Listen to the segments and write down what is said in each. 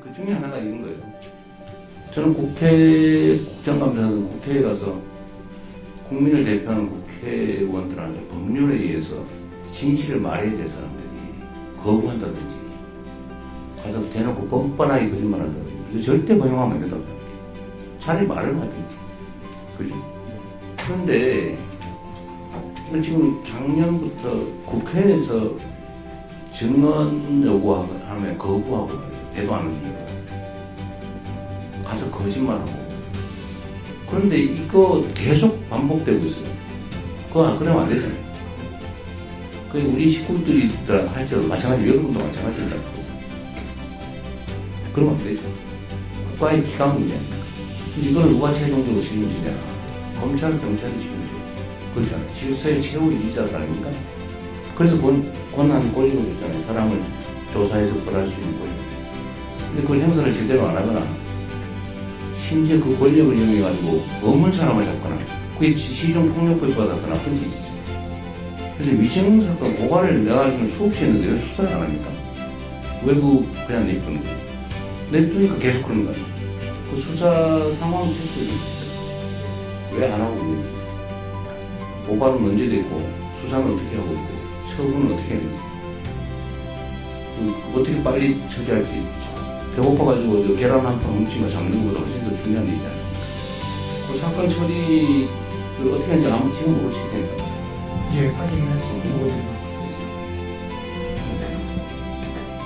그 중에 하나가 이런 거예요. 저는 국회 국정감사는 국회에 가서 국민을 대표하는 국회의원들한테 법률에 의해서 진실을 말해야 될 사람들이 거부한다든지 가서 대놓고 뻔뻔하게 거짓말한다든지 절대 허용하면 안 된다고. 차라리 말을 하든지 그죠? 그런데 지금 작년부터 국회에서 증언 요구하면 거부하고 대도 안 이유가 가서 거짓말하고 그런데 이거 계속 반복되고 있어요. 그거 그러면 안 되잖아요. 그 우리 식구들이 할지라도 마찬가지 여러분도 마찬가지라고 그러면 안 되죠. 국가의 기강 문제 이걸 누가 최종적으로 책임지냐 검찰 경찰이 책임져야지 그렇잖아요. 질서의 최후 유지자들 아닙니까? 그래서 권, 권한 권리를 줬잖아요. 사람을 조사해서 벌할 수 있는 권리. 근데 그걸 행사를 제대로 안 하거나, 심지어 그 권력을 이용해가지고 없는 사람을 잡거나, 그게 시- 시종폭력법보다 더 나쁜 짓이죠. 그래서 위증사건 고발을 내가 알기로는 수없이 했는데 왜 수사를 안 합니까? 왜 그, 그냥 냅두는 거예요? 냅두니까 계속 그러는 거예요. 그 수사 상황 체크를 왜안 하고 있는지. 고발은 언제 됐고, 수사는 어떻게 하고 있고, 처분은 어떻게 했는지. 그, 어떻게 빨리 처리할지. 배고파가지고 저 계란 한 판 뭉친 거 잡는 것보다 훨씬 더 중요한 일이지 않습니까? 그 사건 처리를 어떻게 하는지 아무 지금 모르실 테니까. 예, 확인할 수 없는 거겠습니다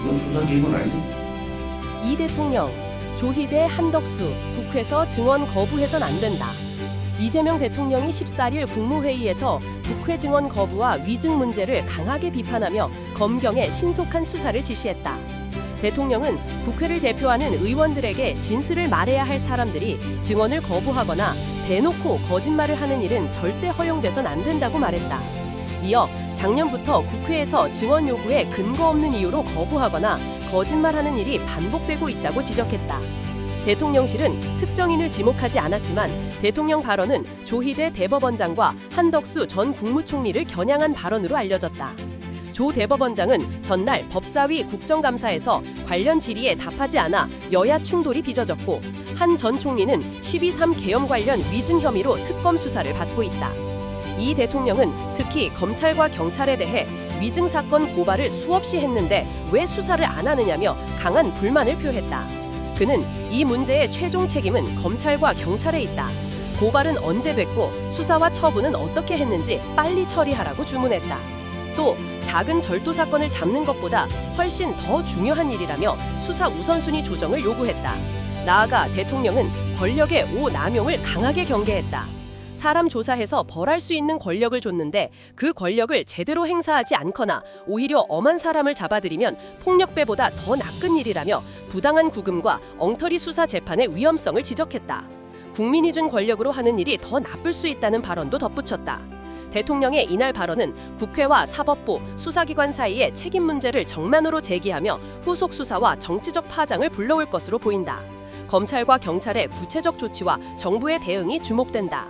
이건 수사 기획은 아니죠. 이 대통령, 조희대, 한덕수, 국회에서 증언 거부해선 안 된다. 이재명 대통령이 14일 국무회의에서 국회 증언 거부와 위증 문제를 강하게 비판하며 검경에 신속한 수사를 지시했다. 대통령은 국회를 대표하는 의원들에게 진실을 말해야 할 사람들이 증언을 거부하거나 대놓고 거짓말을 하는 일은 절대 허용돼선 안 된다고 말했다. 이어 작년부터 국회에서 증언 요구에 근거 없는 이유로 거부하거나 거짓말하는 일이 반복되고 있다고 지적했다. 대통령실은 특정인을 지목하지 않았지만 대통령 발언은 조희대 대법원장과 한덕수 전 국무총리를 겨냥한 발언으로 알려졌다. 조 대법원장은 전날 법사위 국정감사에서 관련 질의에 답하지 않아 여야 충돌이 빚어졌고 한 전 총리는 12.3 계엄 관련 위증 혐의로 특검 수사를 받고 있다. 이 대통령은 특히 검찰과 경찰에 대해 위증 사건 고발을 수없이 했는데 왜 수사를 안 하느냐며 강한 불만을 표했다. 그는 이 문제의 최종 책임은 검찰과 경찰에 있다. 고발은 언제 됐고 수사와 처분은 어떻게 했는지 빨리 처리하라고 주문했다. 또 작은 절도 사건을 잡는 것보다 훨씬 더 중요한 일이라며 수사 우선순위 조정을 요구했다. 나아가 대통령은 권력의 오남용을 강하게 경계했다. 사람 조사해서 벌할 수 있는 권력을 줬는데 그 권력을 제대로 행사하지 않거나 오히려 엄한 사람을 잡아들이면 폭력배보다 더 나쁜 일이라며 부당한 구금과 엉터리 수사 재판의 위험성을 지적했다. 국민이 준 권력으로 하는 일이 더 나쁠 수 있다는 발언도 덧붙였다. 대통령의 이날 발언은 국회와 사법부, 수사기관 사이의 책임 문제를 정면으로 제기하며 후속 수사와 정치적 파장을 불러올 것으로 보인다. 검찰과 경찰의 구체적 조치와 정부의 대응이 주목된다.